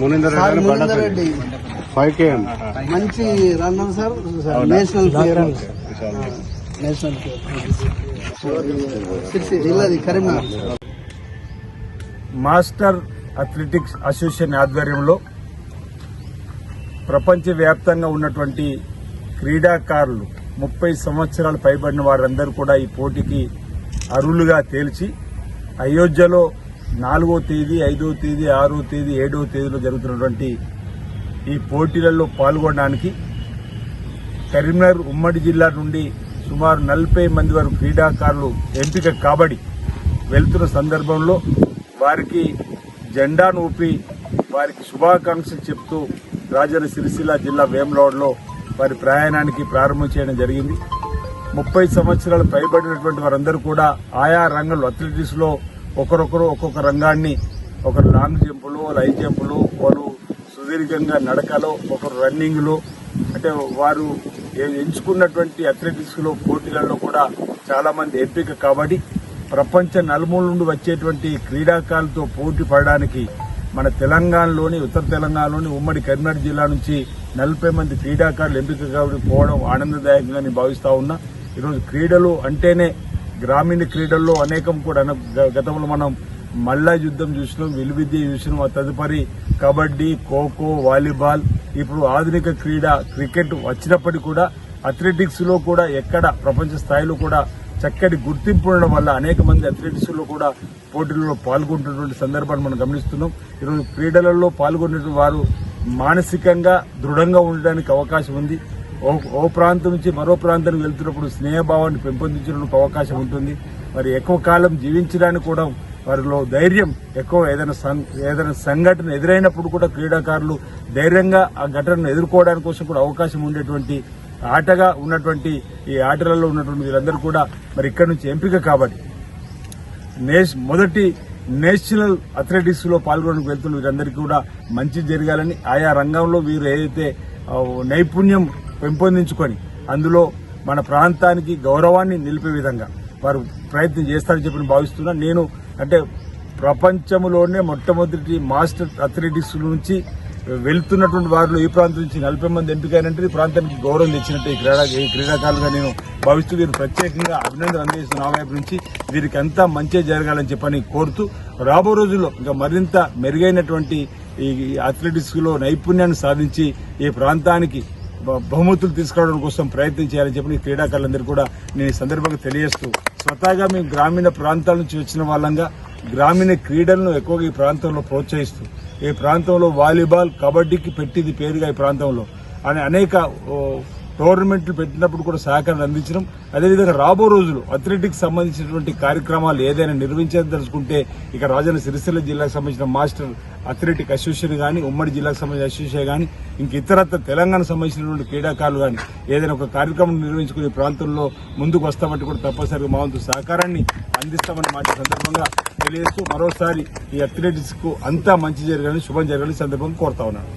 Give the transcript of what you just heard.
Muninder Reddy five KM మంచి runner sir national player national జిల్లాది Karimnagar master athletics association ఆధ్వర్యంలో ప్రపంచవ్యాప్తంగా ఉన్నటువంటి క్రీడాకారులు ముప్పై సంవత్సరాలు పైబడిన వారందరూ కూడా ఈ పోటీకి అర్హులుగా తేల్చి అయోధ్యలో నాలుగో తేదీ ఐదో తేదీ ఆరో తేదీ ఏడో తేదీలో జరుగుతున్నటువంటి ఈ పోటీలలో పాల్గొనడానికి కరీంనగర్ ఉమ్మడి జిల్లా నుండి సుమారు నలభై మంది వరకు క్రీడాకారులు ఎంపిక కాబడి వెళ్తున్న సందర్భంలో వారికి జెండాను ఊపి వారికి శుభాకాంక్షలు చెప్తూ రాజన్న సిరిసిల్ల జిల్లా వేములవాడలో వారి ప్రయాణానికి ప్రారంభం చేయడం జరిగింది. ముప్పై సంవత్సరాలు పైబడినటువంటి వారందరూ కూడా ఆయా రంగంలో అథ్లెటిక్స్లో ఒకరొకరు ఒక్కొక్క రంగాన్ని ఒకరు లాంగ్ జంపులు హై జంపులు వాళ్ళు సుదీర్ఘంగా నడకలో ఒకరు రన్నింగ్లో అంటే వారు ఎంచుకున్నటువంటి అథ్లెటిక్స్లో పోటీలలో కూడా చాలా మంది ఎంపిక కాబట్టి ప్రపంచ నలుమూల నుండి వచ్చేటువంటి క్రీడాకారులతో పోటీ పడడానికి మన తెలంగాణలోని ఉత్తర తెలంగాణలోని ఉమ్మడి కరీంనగర్ జిల్లా నుంచి నలభై మంది క్రీడాకారులు ఎంపిక కాబట్టి పోవడం ఆనందదాయకంగా నేను భావిస్తా ఉన్నా. ఈరోజు క్రీడలు అంటేనే గ్రామీణ క్రీడల్లో అనేకం కూడా. గతంలో మనం మల్లా యుద్ధం చూసినాం విలువిద్య చూసినాం ఆ తదుపరి కబడ్డీ ఖోఖో వాలీబాల్ ఇప్పుడు ఆధునిక క్రీడ క్రికెట్ వచ్చినప్పటికీ కూడా అథ్లెటిక్స్లో కూడా ఎక్కడ ప్రపంచ స్థాయిలో కూడా చక్కటి గుర్తింపు ఉండడం వల్ల అనేక మంది అథ్లెటిక్స్లో కూడా పోటీలలో పాల్గొంటున్నటువంటి సందర్భాన్ని మనం గమనిస్తున్నాం. ఈరోజు క్రీడలలో పాల్గొనే వారు మానసికంగా దృఢంగా ఉండడానికి అవకాశం ఉంది. ఓ ఓ ప్రాంతం నుంచి మరో ప్రాంతానికి వెళ్తున్నప్పుడు స్నేహభావాన్ని పెంపొందించడానికి అవకాశం ఉంటుంది. మరి ఎక్కువ కాలం జీవించడానికి కూడా వారిలో ధైర్యం ఎక్కువ ఏదైనా సం- ఏదైనా సంఘటన ఎదురైనప్పుడు కూడా క్రీడాకారులు ధైర్యంగా ఆ ఘటనను ఎదుర్కోవడానికి కోసం కూడా అవకాశం ఉండేటువంటి ఆటగా ఉన్నటువంటి ఈ ఆటలలో ఉన్నటువంటి వీరందరూ కూడా మరి ఇక్కడ నుంచి ఎంపిక కాబట్టి నేష్ మొదటి నేషనల్ అథ్లెటిక్స్లో పాల్గొనడానికి వెళ్తున్న వీరందరికీ కూడా మంచి జరగాలని ఆయా రంగంలో వీరు ఏదైతే నైపుణ్యం పెంపొందించుకొని అందులో మన ప్రాంతానికి గౌరవాన్ని నిలిపే విధంగా వారు ప్రయత్నం చేస్తారని చెప్పి భావిస్తున్నా. నేను అంటే ప్రపంచంలోనే మొట్టమొదటి మాస్టర్ అథ్లెటిక్స్ నుంచి వెళ్తున్నటువంటి వారిలో ఈ ప్రాంతం నుంచి నలభై మంది ఎంపికైనంటే ఈ ప్రాంతానికి గౌరవం తెచ్చినట్టు ఈ క్రీడా ఈ క్రీడాకారులుగా నేను భావిస్తూ వీరు ప్రత్యేకంగా అభినందన అందిస్తున్న నా వైపు నుంచి వీరికి అంతా మంచి జరగాలని చెప్పని కోరుతూ రాబో రోజుల్లో ఇంకా మరింత మెరుగైనటువంటి ఈ అథ్లెటిక్స్లో నైపుణ్యాన్ని సాధించి ఈ ప్రాంతానికి బహుమతులు తీసుకురావడం కోసం ప్రయత్నం చేయాలని చెప్పి క్రీడాకారులందరూ కూడా నేను ఈ సందర్భంగా తెలియజేస్తూ స్వతహాగా మేము గ్రామీణ ప్రాంతాల నుంచి వచ్చిన వాళ్ళంగా గ్రామీణ క్రీడలను ఎక్కువగా ఈ ప్రాంతంలో ప్రోత్సహిస్తూ ఈ ప్రాంతంలో వాలీబాల్ కబడ్డీకి పెట్టింది పేరుగా ఈ ప్రాంతంలో. అని అనేక టోర్నమెంట్లు పెట్టినప్పుడు కూడా సహకారం అందించడం. అదేవిధంగా రాబో రోజులు అథ్లెటిక్స్ సంబంధించినటువంటి కార్యక్రమాలు ఏదైనా నిర్వహించదలుచుకుంటే ఇక రాజన్న సిరిసిల్ల జిల్లాకు సంబంధించిన మాస్టర్ అథ్లెటిక్ అసోసియేషన్ కానీ ఉమ్మడి జిల్లాకు సంబంధించిన అసోసియేషన్ కానీ ఇంక ఇతరత్ర తెలంగాణ సంబంధించినటువంటి క్రీడాకారులు కానీ ఏదైనా ఒక కార్యక్రమం నిర్వహించుకునే ప్రాంతంలో ముందుకు వస్తామంటే కూడా తప్పనిసరిగా మా వంతు సహకారాన్ని అందిస్తామని మాట సందర్భంగా తెలియజేస్తూ మరోసారి ఈ అథ్లెటిక్స్కు అంతా మంచి జరగాలని శుభం జరగాలని సందర్భంగా కోరుతా ఉన్నాను.